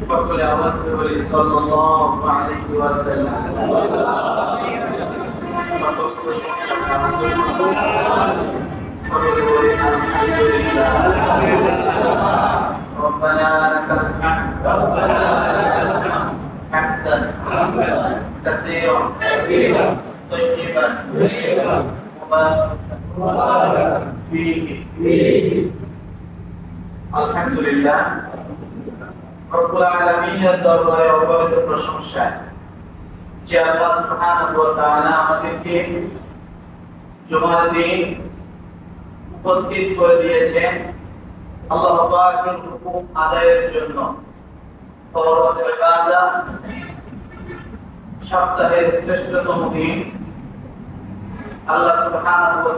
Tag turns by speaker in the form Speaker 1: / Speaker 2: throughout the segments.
Speaker 1: সকলে আওয়াজ করে বলি সাল্লাল্লাহু আলাইহি ওয়াসাল্লাম সকল প্রশংসা সকলে বলি আলহামদুলিল্লাহ ربنا لك الحمد حمدا كثيرا طيبا مباركا فيه আলহামদুলিল্লাহ প্রশংসা। উপস্থিত করে দিয়েছেন আল্লাহ আদায়ের জন্য। সপ্তাহের শ্রেষ্ঠতম দিন। আল্লাহ সুবহানাহু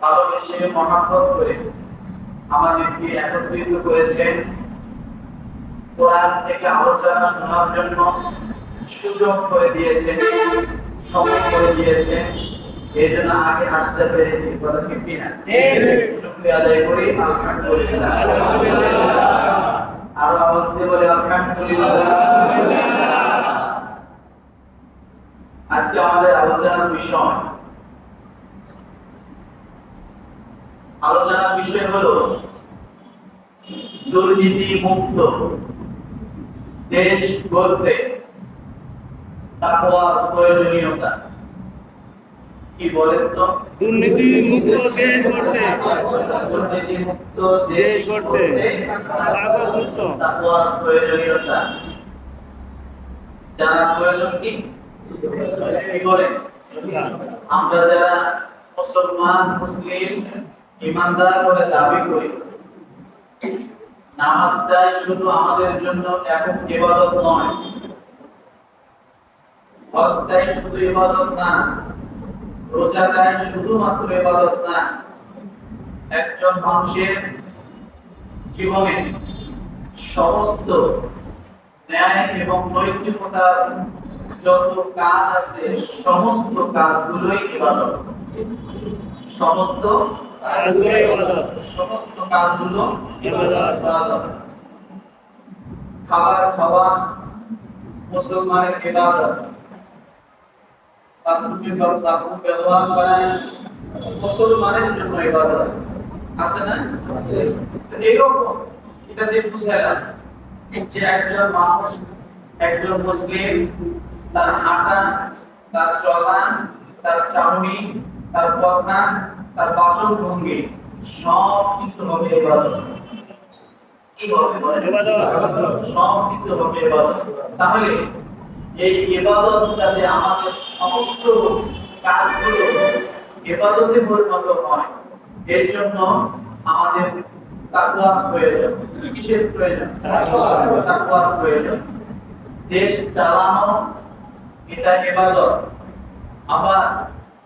Speaker 1: ভালোবেসে করে আমাদেরকে একত্রিত করেছেন। কোরআন থেকে আলোচনা শোনার জন্য সুযোগ করে দিয়েছেন, সময় করে দিয়েছেন। এই জন্য আগে আসতে পেরেছি, কথা ঠিক কিনা শুক্রিয়া আদায় করি, আলহামদুলিল্লাহ। আরও আওয়াজ বলে, আলহামদুলিল্লাহ। আজকে আমাদের আলোচনার বিষয় আলোচনার বিষয় হলো দুর্নীতি মুক্ত দেশ গড়তে তাকওয়ার প্রয়োজনীয়তা। কি বলেন তো?
Speaker 2: দুর্নীতি মুক্ত দেশ গড়তে।
Speaker 1: দুর্নীতি মুক্ত দেশ
Speaker 2: গড়তে তাকওয়া মুক্ত
Speaker 1: তাকওয়ার প্রয়োজনীয়তা। জানার প্রয়োজন কি? কি বলেন? আমরা যারা মুসলমান মুসলিম ইমানদার বলে দাবি করি। নামাজটাই শুধু আমাদের জন্য একক ইবাদত নয়। হজটাই শুধু ইবাদত না রোজাটাই শুধুমাত্র ইবাদত না। একজন মানুষের জীবনে সমস্ত ন্যায় এবং নৈতিকতার যত কাজ আছে, সমস্ত কাজগুলোই ইবাদত। সমস্ত
Speaker 2: কাজগুলোই ইবাদত।
Speaker 1: সমস্ত কাজগুলো
Speaker 2: ইবাদত।
Speaker 1: ইবাদত। খাবার খাওয়া মুসলমানের ইবাদত বাথরুমে বা- ব্যবহার করা মুসলমানের জন্য ইবাদত আছে না এইরকম এটা দিয়ে বুঝাইলাম যে একজন মানুষ একজন মুসলিম তার হাঁটা তার চলা তার চাউনি তার কথা তার বাচন ভঙ্গি সব কিছু হবে? ইবাদত। সব কিছু হবে তাহলে এই যাতে আমাদের সমস্ত কাজগুলো পরিণত হয়, এর জন্য আমাদের তাকওয়ার প্রয়োজন। কিসের প্রয়োজন? প্রয়োজন। দেশ চালানো, এটা ইবাদত আবার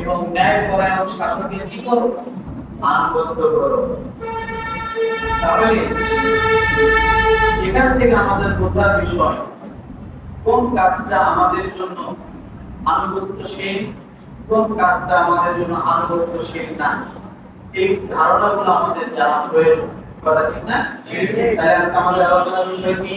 Speaker 1: এবং ন্যায় পরায়ণ শাসকের কি করো? আনুগত্য করো। তাহলে এখান থেকে আমাদের বোঝার বিষয় কোন কাজটা আমাদের জন্য আনুগত্যশীল কোন কাজটা আমাদের জন্য আনুগত্যশীল না? এই ধারণাগুলো আমাদের জানা প্রয়োজন। কথা ঠিক না? তাহলে আজকে আমাদের আলোচনার বিষয় কি?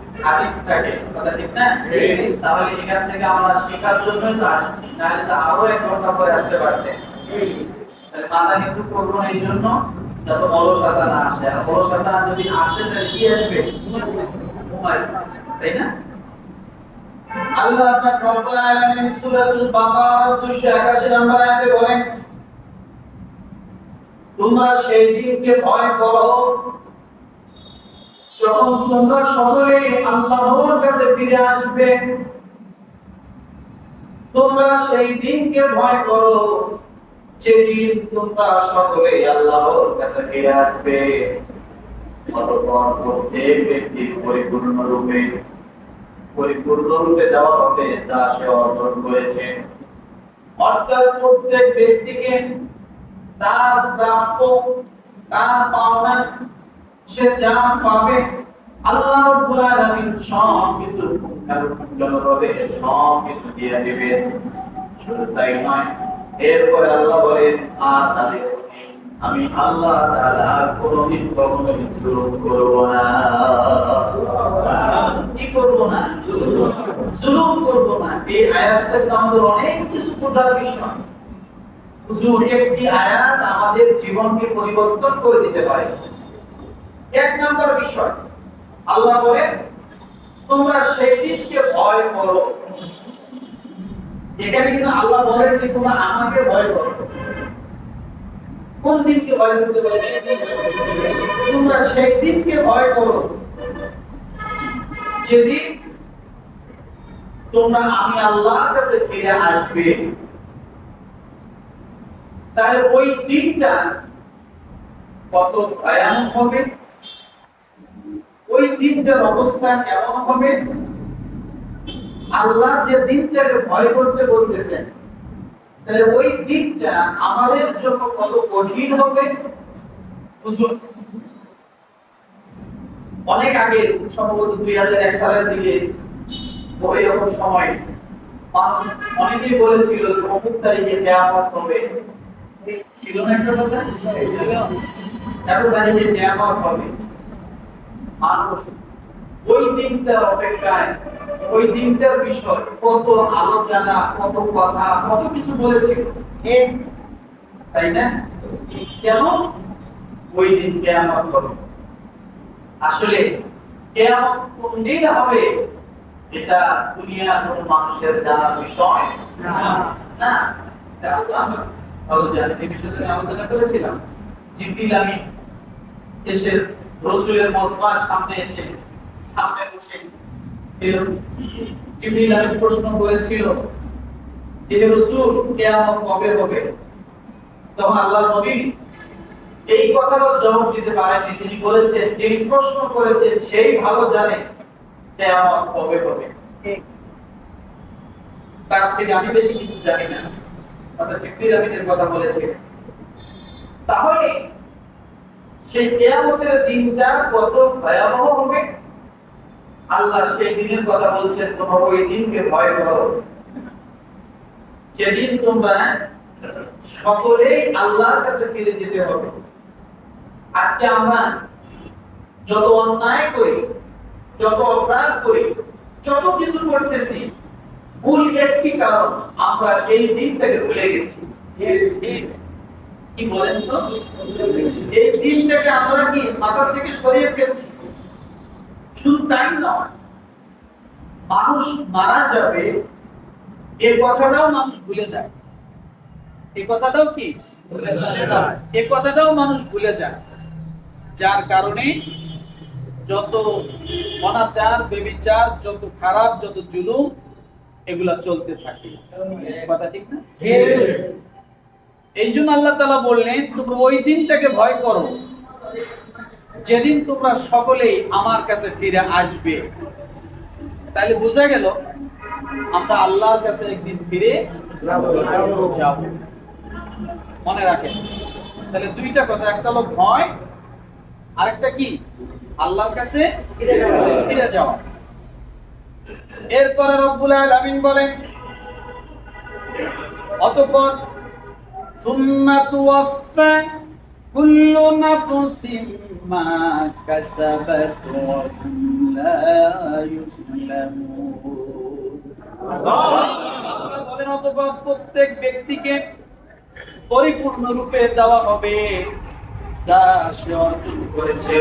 Speaker 3: হাদিস থাকে। কথা ঠিক না? তাহলে এখান থেকে আমরা শেখার জন্যই তো আসছি নাহলে তো আরও এক ঘণ্টা পরে আসতে পারতেন তাহলে মাথা নিচু করব এই জন্য যত অলসতা না আসে। আর অলসতা যদি আসে তাহলে কি আসবে? তাই না? আল্লাহ আপনার রব্বুল আলামিন সূরাতুল বাকারা 281 নম্বর আয়াতে বলেন তোমরা সেই দিনকে ভয় করো যখন তোমরা সকলে আল্লাহর কাছে ফিরে আসবে, তোমরা সেই দিনকে ভয় করো যেদিন তোমরা সকলে আল্লাহর কাছে ফিরে আসবে। পরিপূর্ণ রূপে পরিপূর্ণ রূপে দেওয়া হবে সে অর্জন করেছে। অর্থাৎ প্রত্যেক ব্যক্তিকে তার প্রাপ্য, তার পাওনা সে যা পাবে। আল্লাহ রাব্বুল আলামিন সব কিছু পুঙ্খানুপুঙ্খভাবে সব কিছু দিয়ে দিবেন। শুধু তাই নয়, এরপরে আল্লাহ বলেন, আর তাদের আমি আল্লাহ তাআলা কোনদিন কখনো জুলুম করব না। কি করব না? জুলুম। করব না। এই আয়াত থেকে আমাদের অনেক কিছু বোঝার বিষয়। হুজুর, একটি আয়াত আমাদের জীবনকে পরিবর্তন করে দিতে পারে। এক নম্বর বিষয়। আল্লাহ বলে, তোমরা সেই দিনকে ভয় করো। এখানে কিন্তু আল্লাহ বলেন যে, তোমরা আমাকে ভয় করো। কোন দিনকে ভয় করতে বলেছে তোমরা সেই দিনকে ভয় করো যেদিন তোমরা আমি আল্লাহর কাছে ফিরে আসবে। তাহলে ওই দিনটা কত ভয়ানক হবে? ওই দিনটার অবস্থা কেমন হবে? আল্লাহ যে দিনটাকে ভয় করতে বলতেছেন তাহলে ওই দিনটা আমাদের জন্য কত কঠিন হবে? বুঝুন অনেক আগে সম্ভবত দুই হাজার এক সালের দিকে ওই রকম সময় মানুষ অনেকেই বলেছিল যে অমুক তারিখে কেয়ামত হবে। ছিল না একটা কথা? এত তারিখে কেয়ামত হবে। মানুষ। ওই দিনটার অপেক্ষায়, ওই দিনটার বিষয়, কত আলোচনা, কত কথা, কত কিছু বলেছিল তাই না? কেন? ওই দিন কেয়ামত হবে। আসলে কেয়ামত কোন দিন হবে, এটা দুনিয়ার কোন মানুষের জানা বিষয় না। এটা আল্লাহ আমরা ভালো জানি। এই বিষয়ে আলোচনা করেছিলাম। জিবরিল আমি এসে রসুলের মজমার সামনে এসে, সামনে বসে ছিল। জিবরিল আমি প্রশ্ন করেছিল যে রসুল, কিয়ামত কবে হবে? তখন আল্লাহ নবী এই কথাটার জবাব দিতে পারেননি। তিনি বলেছেন, যিনি প্রশ্ন করেছেন, সেই ভালো জানে কিয়ামত কবে হবে। তার থেকে আমি বেশি কিছু জানি না। অর্থাৎ জিবরিল আমিনের কথা বলেছে। তাহলে সেই কেয়ামতের দিনটা কত ভয়াবহ হবে? আল্লাহ সেই দিনের কথা বলছেন, তোমরা ওই দিনকে ভয় করো। যেদিন তোমরা সকলেই আল্লাহর কাছে ফিরে যেতে হবে। আজকে আমরা যত অন্যায় করি, যত অপরাধ করি, যত কিছু করতেছি, ভুল একটি কারণ আমরা এই দিনটাকে ভুলে গেছি। কি বলেন তো? এই দিনটাকে আমরা কি মাথা থেকে সরিয়ে ফেলছি? শুধু তাই নয়, মানুষ মারা যাবে কথাটাও মানুষ ভুলে যায়। কথাটাও কি? কথাটাও মানুষ ভুলে যায়। যার কারণে যত অনাচার, বেবিচার, যত খারাপ, যত জুলুম, এগুলা চলতে থাকে। কথা ঠিক না? এই জন্য আল্লাহ তালা বললেন, তোমরা ওই দিনটাকে ভয় করো। যেদিন তোমরা সকলেই আমার কাছে ফিরে আসবে। তাহলে বোঝা গেল, আমরা আল্লাহর কাছে একদিন ফিরে যাব। মনে রাখেন, তাহলে দুইটা কথা, একটা হলো ভয়, আরেকটা কি? আল্লাহর কাছে ফিরে যাওয়া। এরপরে রব্বুল আলামিন বলেন, অতঃপর ثم توفى كل نفس ما كسبت وهم لا يظلمون আল্লাহ বলেন অতঃপর প্রত্যেক ব্যক্তিকে পরিপূর্ণ রূপে দেওয়া হবে যা সে অর্জন করেছে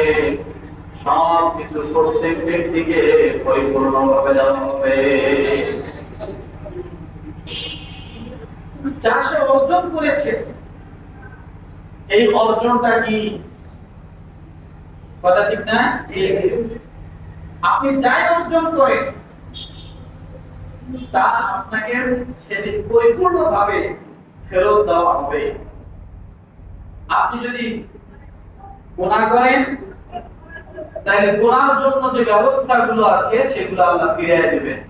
Speaker 1: সব কিছু প্রত্যেক ব্যক্তিকে পরিপূর্ণভাবে দেওয়া হবে
Speaker 3: যা সে অর্জন করেছে,
Speaker 1: এই অর্জনটা কি?
Speaker 3: কথা ঠিক না? আপনি যাই অর্জন করেন, তা আপনাকে সেদিন পরিপূর্ণভাবে ফেরত দেওয়া হবে। আপনি যদি গুনাহ করেন, তাহলে গুনার জন্য যে ব্যবস্থাগুলো আছে, সেগুলো আল্লাহ ফিরিয়ে দেবেন।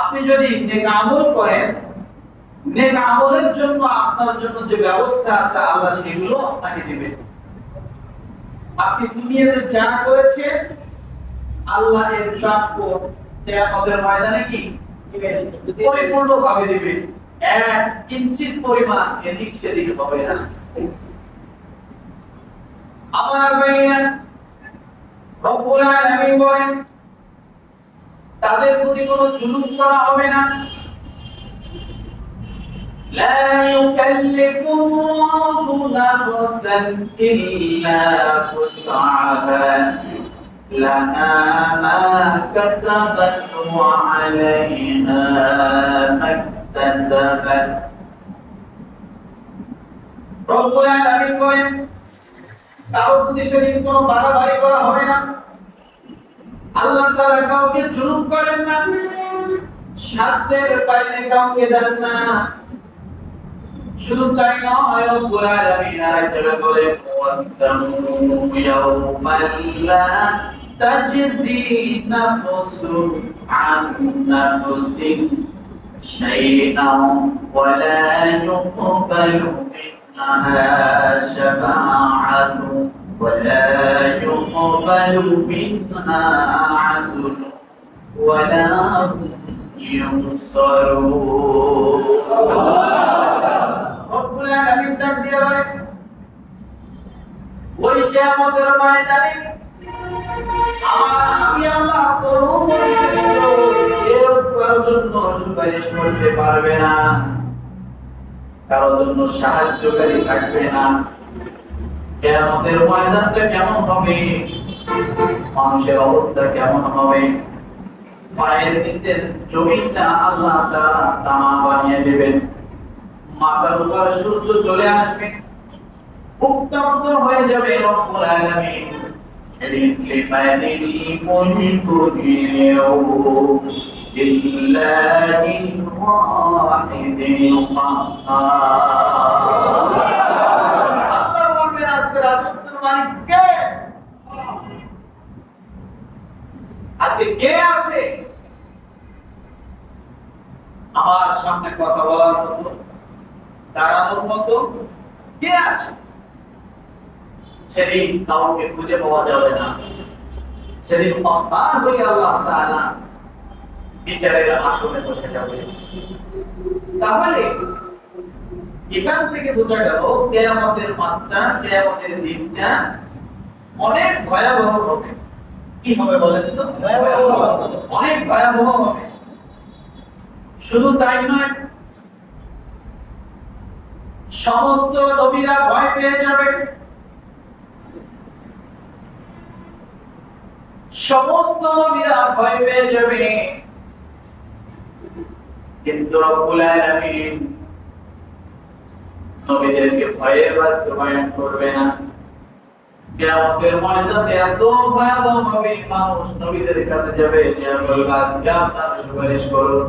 Speaker 3: আপনি যদি নেক আমল করেন নেক আমলের জন্য, আপনার জন্য যে ব্যবস্থা আছে, আল্লাহ সেগুলো আপনাকে দিবেন আপনি দুনিয়াতে যা করেছেন, আল্লাহ এর প্রাপ্য কিয়ামতের ময়দানে কি? দিবে। এক পরিমাণ এদিক সেদিক হবে না। আমার ভাইয়া, রব্বুল আলামিন বলেন, তাদের প্রতি কোনো জুলুম করা হবে না। لا يكلف الله نفسا إلا وسعها لها ما كسبت وعليها ما اكتسبت রব্বুল আলামিন বলেন কারোর প্রতি সেদিন কোনো বাড়াবাড়ি করা হবে না আল্লাহ তাআলা কাউকে জুলুম করেন না সাধ্যের বাইরে কাউকে দেন না শুধু তাই নয় রব্বুল আলামিন আরেকটা বলে ওয়াত্তাকু ইয়াওমান লা তাজজি নাফসুন আন নাফসিন শাইআন ওয়া লা ইউকবালু মিনহা শাফাআতু ওয়া লা ইউকবালু মিনহা আদলু ওয়া লা ইউনসারুন রব্বুল আলামিন ডাক দিয়ে বলে ওই কিয়ামতের ময়দানে আমার আমি আল্লাহ কোনো কারোর জন্য সুপারিশ করতে পারবে না। কারোর জন্য সাহায্যকারী থাকবে না। ময়দানটা কেমন হবে? মানুষের অবস্থা কেমন হবে? পায়ের নিচের জমিটা আল্লাহ তাআলা তামা বানিয়ে দেবেন। মাথার উপর সূর্য চলে আসবে। উত্তপ্ত হয়ে যাবে রব্বুল আলামিন। আজকে কে আছে? আমার সামনে কথা বলার মতো দাঁড়ানোর মতো কে আছে? সেদিন কাউকে খুঁজে পাওয়া যাবে না। সেদিন অপার হয়ে আল্লাহ তাআলা বিচারের আসনে বসে যাবে। তাহলে এখান থেকে বোঝা গেল কেয়ামতের মাত্রা কেয়ামতের দিনটা অনেক ভয়াবহ হবে। কি হবে বলেন তো? অনেক ভয়াবহ হবে। শুধু তাই নয় সমস্ত নবীরা ভয় পেয়ে যাবে। সমস্ত নবীরা ভয় পেয়ে যাবে। কিন্তু রব্বুল আলামিন নবীদেরকে ভয়ের বাস্তবায়ন করবে না। কিয়ামতের ময়দানে এত ভয়াবহ হবে মানুষ নবীদের কাছে যাবে, যে বলবে, আজকে সুপারিশ করুন।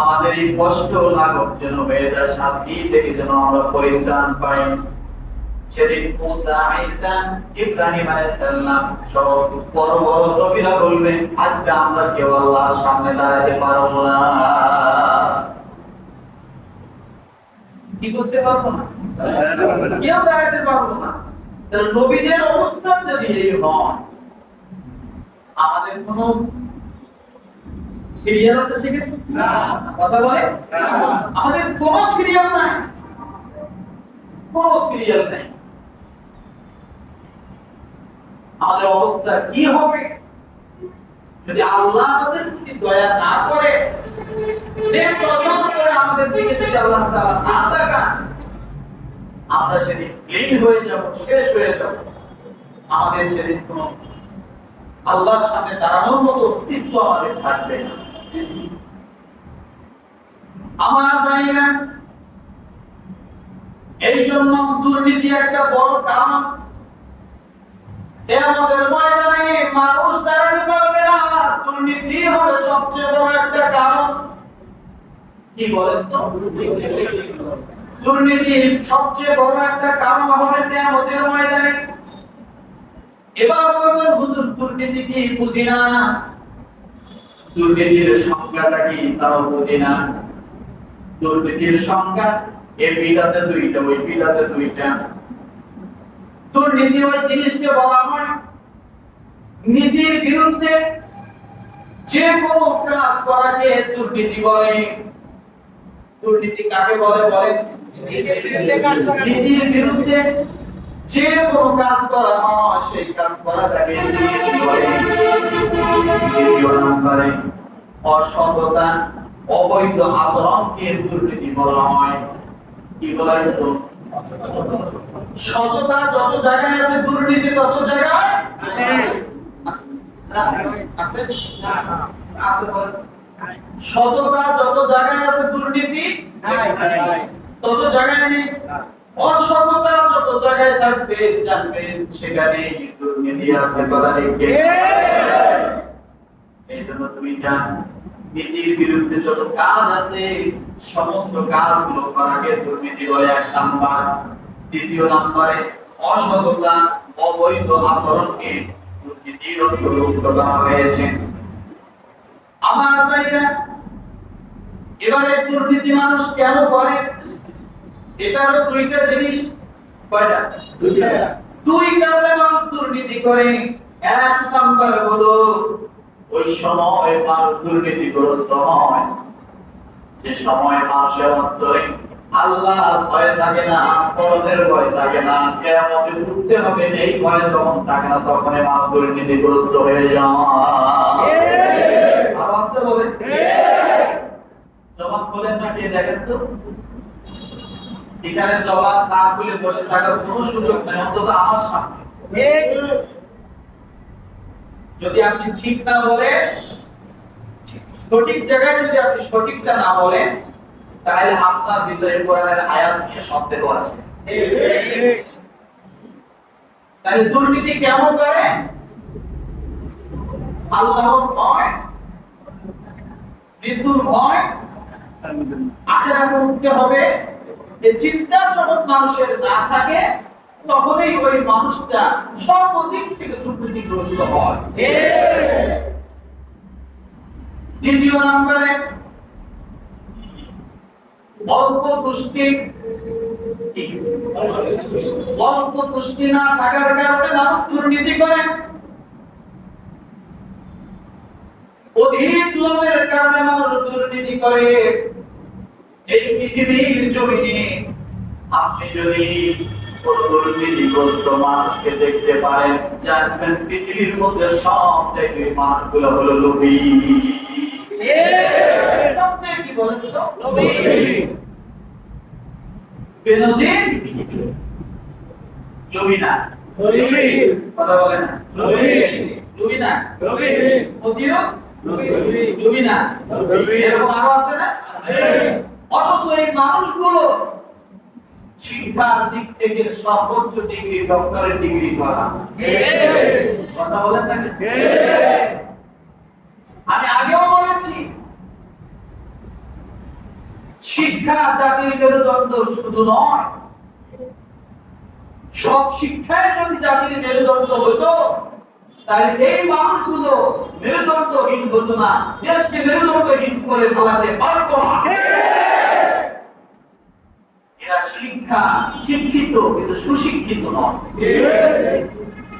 Speaker 3: আমাদের এই কষ্ট লাঘব যেন হয়ে যায়, শাস্তি থেকে যেন আমরা পরিত্রাণ পাই। সেদিন মুসা ইব্রাহিম সব বড় বড় আজকে আমরা কেউ সামনে দাঁড়াতে পারব না। কি করতে পারব না। কেউ দাঁড়াতে পারব না। নবীদের অবস্থান যদি এই হয়, আমাদের কোনো সিরিয়াল আছে সেক্ষেত্রে?
Speaker 2: না।
Speaker 3: কথা বলে। আমাদের কোনো সিরিয়াল নাই। কোনো সিরিয়াল নাই। আমাদের অবস্থা কি হবে? যদি আল্লাহ আমাদের প্রতি দয়া না করে করে আমাদের দিকে যদি আল্লাহ তাআলা না তাকান আমরা সেদিন ক্লিন হয়ে যাব শেষ হয়ে যাব। আমাদের সেদিন কোনো আল্লাহর সামনে দাঁড়ানোর মতো অস্তিত্ব আমাদের থাকবে না। আমার ভাইরা এই জন্য দুর্নীতি একটা বড় কারণ আমাদের ময়দানে মানুষ দাঁড়াতে পারবে না, দুর্নীতি হবে সবচেয়ে বড় একটা কারণ। কি বলেন তো? দুর্নীতির সবচেয়ে বড় একটা কারণ হবে আমাদের ময়দানে। এবার বলবেন, হুজুর, দুর্নীতি কি বুঝি না? দুর্নীতির সংজ্ঞাটা কি? তাও বুঝি না? দুর্নীতির সংজ্ঞা এ পিঠ আছে দুইটা ওই পিঠ আছে দুইটা। দুর্নীতি ওই জিনিসকে বলা হয় নীতির বিরুদ্ধে যে কোনো কাজ করাকে দুর্নীতি বলে। দুর্নীতি কাকে বলে? বলে
Speaker 2: নীতির বিরুদ্ধে
Speaker 3: যে কোনো কাজ করা হয় সেই কাজ বলে দ্বিতীয় নম্বরে অসততা অবৈধ আচরণকে দুর্নীতি বলা হয়। কি বলা হতো সততা যত জায়গায় আছে দুর্নীতি তত জায়গায়
Speaker 2: আছে।
Speaker 3: আছে? আছে আছে সততা যত জায়গায় আছে দুর্নীতি তত জায়গায় নেই। অসততা যত জায়গায় থাকবে জানবেন সেখানে দুর্নীতি আছে কথা লিখে এই! জন্য তুমি জান নীতির বিরুদ্ধে যত কাজ আছে সমস্ত কাজগুলো করাকে দুর্নীতি বলে এক নাম্বার। দ্বিতীয় নম্বরে অসততা অবৈধ আচরণকে দুর্নীতির অন্তর্ভুক্ত করা হয়েছে আমার ভাইরা এবারে দুর্নীতি মানুষ কেন করে? এটা হলো দুইটা জিনিস। কয়টা?
Speaker 2: দুইটা।
Speaker 3: দুই কারণে মানুষ দুর্নীতি করে এক নাম্বার হলো ওই সময় মানুষ দুর্নীতিগ্রস্ত হয়। যে সময় মানুষের অন্তরে আল্লাহর ভয় থাকে না পরদের ভয় থাকে না কেয়ামতে উঠতে হবে এই ভয় যখন থাকে না তখন মানুষ দুর্নীতিগ্রস্ত হয়ে যায়। আর আসতে বলে। জবাব খোলেন না কে দেখেন তো? এখানে জবাব না খুলে বসে থাকার কোনো সুযোগ নাই, অন্তত আমার সামনে। যদি আপনি ঠিক না বলে সঠিক জায়গায় যদি আপনি সঠিকটা না বলেন, তাহলে আপনার ভিতরে কোরআনের আয়াত নিয়ে সন্দেহ আছে। তাহলে দুর্নীতি কেমন করে? আল্লাহর ভয়? মৃত্যুর ভয়? আখেরাতে উঠতে হবে? চিন্তা যখন মানুষের না থাকে, তখনই ওই মানুষটা সর্বদিক থেকে দুর্নীতিগ্রস্ত হয়। দ্বিতীয় নম্বরে, অল্প দুষ্টি অল্প দুষ্টি না থাকার কারণে মানুষ দুর্নীতি করে। অধিক লোভের কারণে মানুষ দুর্নীতি করে। এই পৃথিবীর জমিনে আপনি যদি দুর্নীতিগ্রস্ত মানুষকে দেখতে পারেন জানবেন পৃথিবীর মধ্যে সব জায়গায় মানুষগুলো হলো লোভী কথা বলে না। লোভী না। অতিও লোভী না। এরকম আরও আছে না? অথচ এই মানুষগুলো শিক্ষার দিক থেকে সর্বোচ্চ ডিগ্রি ডক্টরের ডিগ্রি করা। কথা বলেন না কি? আমি আগেও বলেছি শিক্ষা জাতির মেরুদণ্ড শুধু নয় সব শিক্ষায় যদি জাতির মেরুদণ্ড হতো তাহলে এই মানুষগুলো মেরুদণ্ডহীন হতো না। দেশকে মেরুদণ্ডহীন করে ফেলাতে পারতো না। এরা শিক্ষা শিক্ষিত কিন্তু সুশিক্ষিত নয়।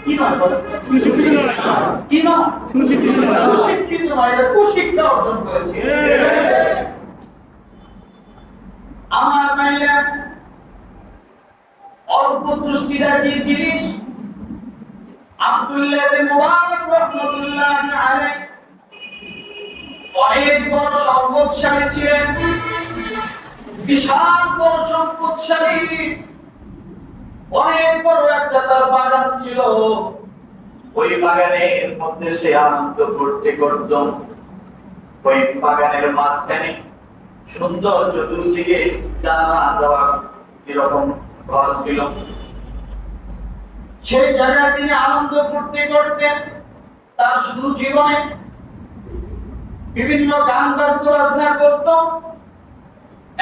Speaker 3: কি নয় কি নয়? সুশিক্ষিত নয়। এটা কুশিক্ষা অর্জন করেছে। আমার মাইয়া অল্প দৃষ্টিটা কি জিনিস আব্দুল্লাহ মুবারক রাহমাতুল্লাহ আলাইহি অনেক বড় সম্পদশালী ছিলেন। বিশাল বড় সম্পদশালী। অনেক বড় একটা তার বাগান ছিল। ওই বাগানের মধ্যে সে আনন্দ করতে করত। ওই বাগানের মাঝখানে সুন্দর চতুর্দিকে জানালা দেওয়া এরকম ঘর ছিল। সেই জায়গায় তিনি আনন্দ করতে করতেন তার শুরু জীবনে। বিভিন্ন গান বাদ্য বাজনা করত।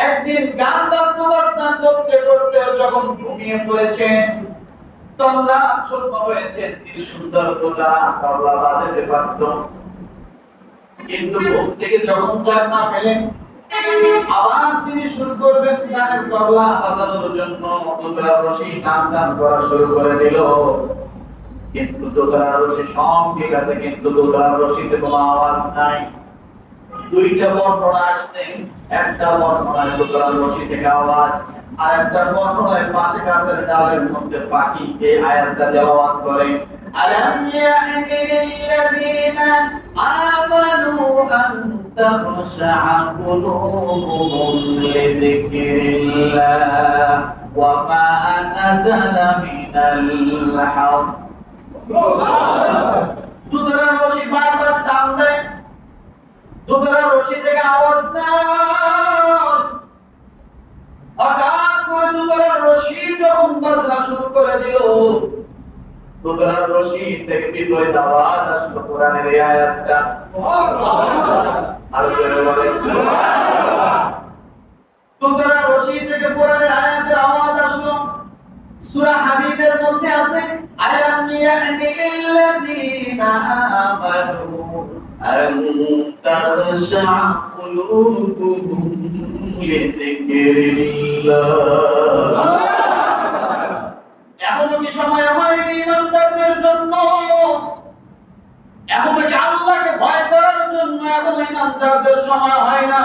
Speaker 3: একদিন গান বাদ্য বাজনা করতে করতে যখন ঘুমিয়ে পড়েছেন তবলা আচ্ছন্ন হয়েছেন তিনি সুন্দর তোলা তবলা বাজাতে পারত। কিন্তু থেকে যখন যার না পেলেন আবার তিনি শুরু করবেন গানের তবলা বাজানোর জন্য। তোতলা রশি টান টান করা শুরু করে দিল। কিন্তু তোতলা রশি সব ঠিক আছে, কিন্তু তোতলা রশিতে কোনো আওয়াজ নাই। দুইটা বর্ণনা আসছে। একটা বর্ণনায় তোতলা রশি থেকে আওয়াজ, আর একটা বর্ণনায় পাশে গাছের ডালের মধ্যে পাখি এই আয়াতটা তেলাওয়াত করে। ألم يأن للذين آمنوا أن تخشع قلوبهم لذكر الله وما نزل من الحق দুধরা রশি বারবার টান দেয় দুধরা রশি থেকে আওয়াজ নাই হঠাৎ করে দুধরা রশি যখন বাজনা শুরু করে দিল দুধরার রশি থেকে বিপরীত আওয়াজ আসলো কোরআনের এই আয়াতটা। আর জোরে বলে দুধরা রশি থেকে কোরআনের আয়াতের আওয়াজ আসলো। সূরা হাদীদের মধ্যে আছে আয়াম ইয়ানি লিল্লাযীনা আমানু তারশা কুলুবুহুম লিযিকরিল্লাহ এখনও কি সময় হয়নি ইমানদারদের জন্য? এখনও কি আল্লাহকে ভয় করার জন্য এখনও ইমানদারদের সময় হয় না?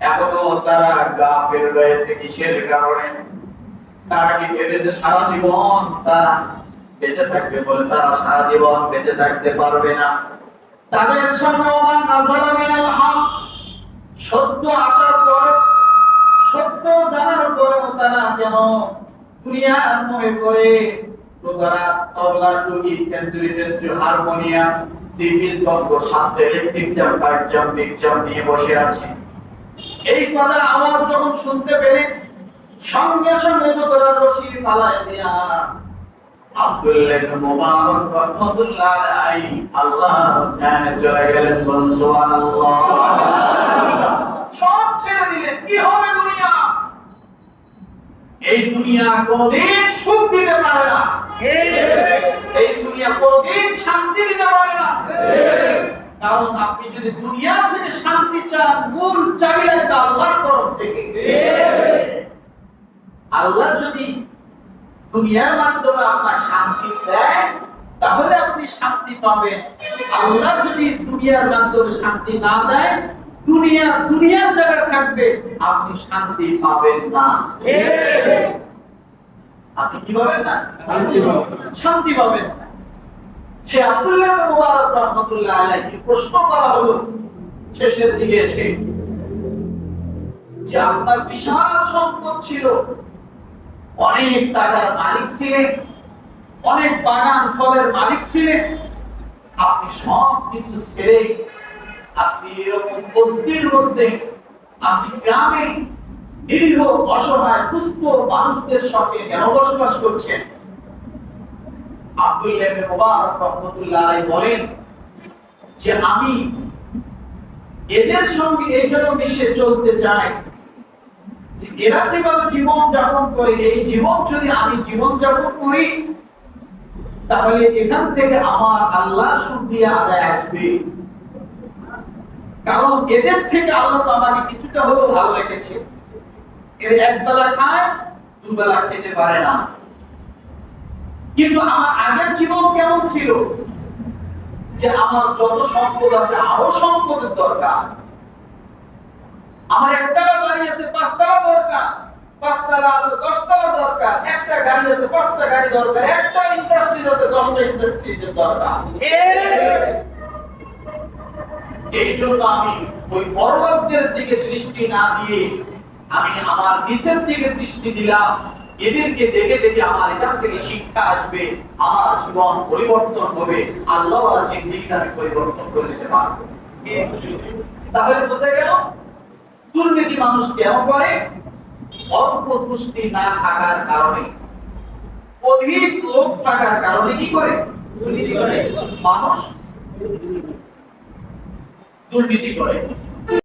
Speaker 3: এখনও তারা গাফিল রয়েছে কিসের কারণে? তারা কি ভেবেছে সারা জীবন? তারা বেঁচে থাকবে বলে তারা সারা জীবন বেঁচে থাকতে পারবে না। তাদের সামনে ওমা নাজারা মিনাল হক। সত্য আসার পর, সত্য জানার পরেও তারা কেন দুনিয়ার মোহে পড়ে তারা তবলার টুকি কেন্দ্রী হারমোনিয়াম ত্রিপিস বন্ধ সাথে ইলেকট্রিক জাম্পার জাম্পিক জাম্প নিয়ে বসে আছে। এই কথা আওয়াজ যখন শুনতে পেলে, সঙ্গে সঙ্গে তারা রশি ফালায় দিয়া, আব্দুল্লাহ মুবারক আল্লাহ ধ্যানে চলে গেলেন সব ছেড়ে দিলেন এই দুনিয়া কোনদিন সুখ দিতে পারে না। এই দুনিয়া কোনদিন শান্তি দিতে পারে না। কারণ আপনি যদি দুনিয়া থেকে শান্তি চান, মূল তরফ থেকে। আল্লাহ যদি দুনিয়ার মাধ্যমে আপনার শান্তি দেয়, তাহলে আপনি শান্তি পাবেন। আল্লাহ যদি দুনিয়ার মাধ্যমে শান্তি না দেয় দুনিয়া দুনিয়ার জায়গায় থাকবে আপনি শান্তি পাবেন না। আপনি কি পাবেন না?
Speaker 2: শান্তি পাবেন।
Speaker 3: না। সে আব্দুল্লাহ মুবারক রাহমাতুল্লাহ আলাইহি প্রশ্ন করা হলো শেষের দিকে এসে। যে আপনার বিশাল সম্পদ ছিল অনেক টাকার মালিক ছিলেন অনেক বাগান ফলের মালিক ছিলেন আপনি সব কিছু ছেড়ে আপনি এরকম বস্তির মধ্যে, আপনি গ্রামে নিরীহ অসহায়, দুস্থ মানুষদের সঙ্গে কেন বসবাস করছেন? রাহমাতুল্লাহ বলেন যে আমি এদের সঙ্গে এই জন্য মিশে চলতে চাই এরা যেভাবে জীবন যাপন করে, এই জীবন যদি আমি জীবন যাপন করি, তাহলে এখান থেকে আমার আল্লাহ শুকরিয়া আদায় আসবে। কারণ এদের থেকে আল্লাহ তো আমাকে কিছুটা হলেও ভালো রেখেছে। এর একবেলা খায়, দুবেলা খেতে পারে না। কিন্তু আমার আগের জীবন কেমন ছিল? যে আমার যত সম্পদ আছে, আরও সম্পদের দরকার। আমার একতলা বাড়ি আছে, পাঁচতলা দরকার। পাঁচতলা আছে, দশতলা দরকার। একটা গাড়ি আছে, পাঁচটা গাড়ি দরকার। একটা ইন্ডাস্ট্রি আছে, দশটা ইন্ডাস্ট্রিজের দরকার। এই জন্য আমি ওই বড়লোকদের দিকে দৃষ্টি না দিয়ে আমি আমার নিচের দিকে দৃষ্টি দিলাম। এদেরকে দেখে দেখে আমার এখান থেকে শিক্ষা আসবে, আমার জীবন পরিবর্তন হবে, আল্লাহ জিন্দিগিটা আমি পরিবর্তন করে দিতে পারব। তাহলে বোঝা গেল, দুর্নীতি মানুষ কেন করে? অল্প পুষ্টি না থাকার কারণে। অধিক লোক থাকার কারণে কি
Speaker 2: করে।
Speaker 3: মানুষ দুর্নীতি করে।